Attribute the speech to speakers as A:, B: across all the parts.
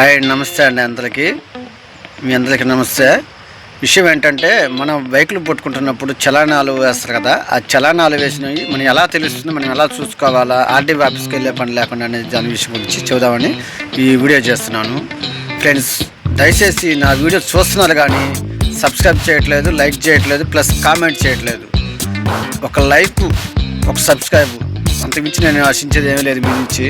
A: Hi నమస్తే అండి అందరికీ. మీ అందరికీ నమస్తే. విషయం ఏంటంటే మనం బైకులు పట్టుకుంటున్నప్పుడు చలానాలు వేస్తారు కదా ఆ చలానాలు వేసినవి మనం ఎలా తెలుస్తుంది మనం ఎలా చూసుకోవాలా ఆర్డీ ఆఫీస్కి వెళ్ళే పని లేకుండా అనేది దాని విషయం గురించి చూద్దామని ఈ వీడియో చేస్తున్నాను. ఫ్రెండ్స్ దయచేసి నా వీడియో చూస్తున్నారు కానీ సబ్స్క్రైబ్ చేయట్లేదు లైక్ చేయట్లేదు ప్లస్ కామెంట్ చేయట్లేదు. ఒక లైక్ ఒక సబ్స్క్రైబ్ అంతకుమించి నేను ఆశించేది ఏమీ లేదు మీ నుంచి.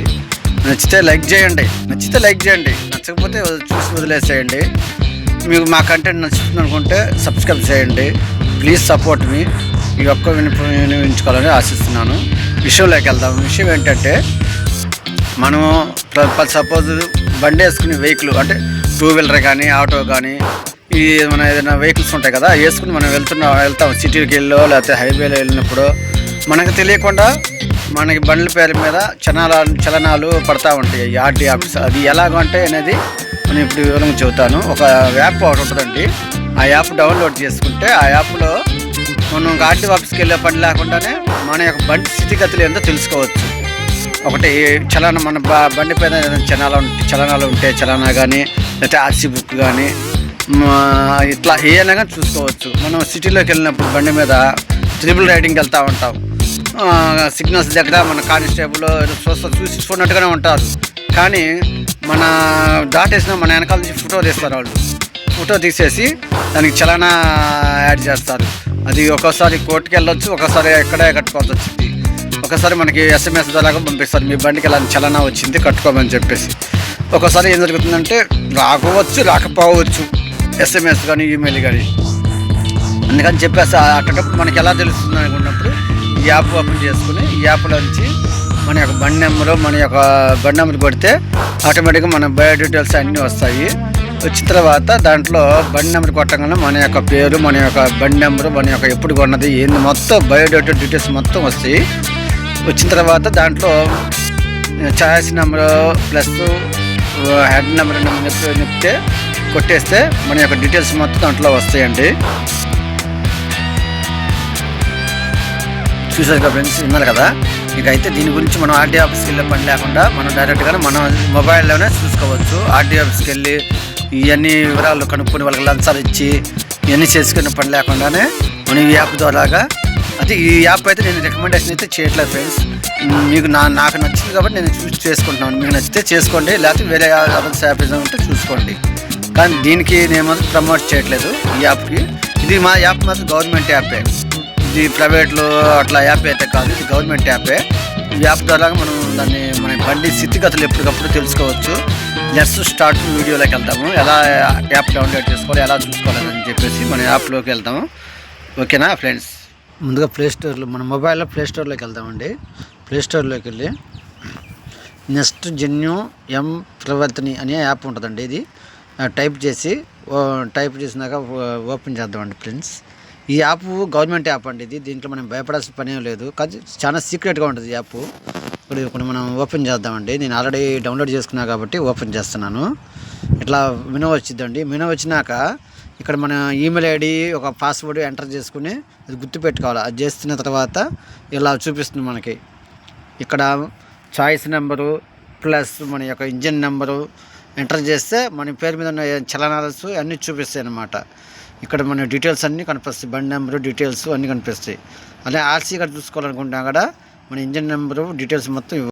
A: నచ్చితే లైక్ చేయండి నచ్చితే లైక్ చేయండి. నచ్చకపోతే చూసి వదిలేసేయండి. మీకు మా కంటెంట్ నచ్చుతుంది అనుకుంటే సబ్స్క్రైబ్ చేయండి. ప్లీజ్ సపోర్ట్ మీ ఈ ఒక్క వినిప వినియోగించుకోవాలని ఆశిస్తున్నాను. విషయంలోకి వెళ్దాం. విషయం ఏంటంటే మనము సపోజ్ బండి వేసుకునే వెహికల్ అంటే టూ వీలర్ కానీ ఆటో కానీ ఈ మన ఏదైనా వెహికల్స్ ఉంటాయి కదా వేసుకుని మనం వెళ్తున్నా వెళ్తాం. సిటీకి వెళ్ళో లేకపోతే హైవేలో వెళ్ళినప్పుడు మనకు తెలియకుండా మనకి బండ్ల పేరు మీద చలనాలు చలనాలు పడతా ఉంటాయి. RT office. అది ఎలాగంటే అనేది నేను ఇప్పుడు వివరంగా చెబుతాను. ఒక యాప్ ఒకటి ఉంటుందండి. ఆ యాప్ డౌన్లోడ్ చేసుకుంటే ఆ యాప్లో మనం ఆర్టీ ఆఫీస్కి వెళ్ళే పని లేకుండానే మన యొక్క బండి స్థితిగతులు ఏందో తెలుసుకోవచ్చు. ఒకటి చలన మన బండి పైన ఏదైనా చలనాలు చలనాలు ఉంటే చలనా కానీ లేకపోతే ఆర్సీ బుక్ కానీ ఇట్లా ఏదైనా కానీ చూసుకోవచ్చు. మనం సిటీలోకి వెళ్ళినప్పుడు బండి మీద త్రిబుల్ రైడింగ్కి వెళ్తూ ఉంటాం. సిగ్నల్స్ దగ్గర మన కానిస్టేబుల్ చూస్తా చూసి చూడనట్టుగానే ఉంటారు. కానీ మన దాటేసిన మన వెనకాల నుంచి ఫోటో తీస్తారు వాళ్ళు. ఫోటో తీసేసి దానికి చలనా యాడ్ చేస్తారు. అది ఒక్కోసారి కోర్టుకి వెళ్ళొచ్చు ఒకసారి ఎక్కడే కట్టుకోవాల్సి వచ్చింది. ఒకసారి మనకి ఎస్ఎంఎస్ ద్వారా పంపిస్తారు మీ బండికి ఇలా చలనా వచ్చింది కట్టుకోమని చెప్పేసి. ఒకసారి ఏం జరుగుతుందంటే రాకపోవచ్చు రాకపోవచ్చు ఎస్ఎంఎస్ కానీ ఈమెయిల్ కానీ అందుకని చెప్పేసి అట్టేటప్పుడు మనకి ఎలా తెలుస్తుంది అనుకున్నప్పుడు యాప్ ఓపెన్ చేసుకుని ఈ యాప్లో నుంచి మన యొక్క బండి నెంబరు మన యొక్క బండి నెంబర్ కొడితే ఆటోమేటిక్గా మన బయో డీటెయిల్స్ అన్నీ వస్తాయి. వచ్చిన తర్వాత దాంట్లో బండి నెంబర్ కొట్టగానే మన యొక్క పేరు మన యొక్క బండి నెంబరు మన యొక్క ఎప్పుడు కొన్నది ఏంది మొత్తం బయోడేటా డీటెయిల్స్ మొత్తం వస్తాయి. వచ్చిన తర్వాత దాంట్లో choice number plus head number number చెప్తే కొట్టేస్తే మన యొక్క డీటెయిల్స్ మొత్తం దాంట్లో వస్తాయండి. చూసారుగా ఫ్రెండ్స్ విన్నారు కదా? ఇక అయితే దీని గురించి మనం ఆర్డీ ఆఫీస్కి వెళ్ళే పని లేకుండా మనం డైరెక్ట్గానే మనం మొబైల్లోనే చూసుకోవచ్చు. ఆర్డీ ఆఫీస్కి వెళ్ళి ఇవన్నీ వివరాలు కనుక్కొని వాళ్ళకి లంచాలు ఇచ్చి ఇవన్నీ చేసుకునే పని లేకుండానే మనం ఈ యాప్ ద్వారాగా అయితే ఈ యాప్ అయితే నేను రికమెండేషన్ అయితే చేయట్లేదు ఫ్రెండ్స్ మీకు నా నాకు నచ్చింది కాబట్టి నేను చూసి చేసుకుంటున్నాను. మీకు నచ్చితే చేసుకోండి లేకపోతే వేరే అదర్స్ యాప్ ఏదైనా ఉంటే చూసుకోండి. కానీ దీనికి నేను మాత్రం ప్రమోట్ చేయట్లేదు ఈ యాప్కి ఇది మా యాప్ మాత్రం గవర్నమెంట్ యాపే ఇది ప్రైవేట్లో అట్లా యాప్ అయితే కాదు ఇది గవర్నమెంట్ యాపే. ఈ యాప్ ద్వారా మనం దాన్ని మన బండి స్థితిగతులు ఎప్పటికప్పుడు తెలుసుకోవచ్చు. జస్ట్ స్టార్ట్ వీడియోలోకి వెళ్తాము. ఎలా యాప్ డౌన్లోడ్ చేసుకోవాలి ఎలా చూసుకోవాలని చెప్పేసి మన యాప్లోకి వెళ్తాము. ఓకేనా ఫ్రెండ్స్? ముందుగా ప్లే స్టోర్లో మన మొబైల్లో ప్లే స్టోర్లోకి వెళ్తామండి ప్లే వెళ్ళి నెక్స్ట్ జెన్యూ ఎం ప్రవర్తని అనే యాప్ ఉంటుందండి ఇది. టైప్ చేసి ఓ, టైప్ చేసినాక ఓ- ఓపెన్ చేద్దామండి ఫ్రెండ్స్. ఈ యాప్ గవర్నమెంట్ యాప్ అండి ఇది. దీంట్లో మనం భయపడాల్సిన పనే లేదు. కానీ చాలా సీక్రెట్గా ఉంటుంది ఈ యాప్. ఇప్పుడు ఇప్పుడు మనం ఓపెన్ చేద్దామండి. నేను ఆల్రెడీ డౌన్లోడ్ చేసుకున్నా కాబట్టి ఓపెన్ చేస్తున్నాను. ఇట్లా మెనూ వచ్చిందండి. మెనూ వచ్చినాక ఇక్కడ మన ఈమెయిల్ ఐడి ఒక పాస్వర్డ్ ఎంటర్ చేసుకుని అది గుర్తుపెట్టుకోవాలి అది చేస్తున్న తర్వాత ఇలా చూపిస్తుంది మనకి. ఇక్కడ చాయిస్ నెంబరు ప్లస్ మన యొక్క ఇంజిన్ నెంబరు ఎంటర్ చేస్తే మన పేరు మీద ఉన్న చలనాలస్ అన్నీ చూపిస్తాయి అన్నమాట. ఇక్కడ మన డీటెయిల్స్ అన్నీ కనిపిస్తాయి. బండి నెంబరు డీటెయిల్స్ అన్నీ కనిపిస్తాయి. అదే ఆర్సీ కార్డు చూసుకోవాలనుకుంటే అక్కడ మన ఇంజిన్ నెంబరు డీటెయిల్స్ మొత్తం ఇవ్వ-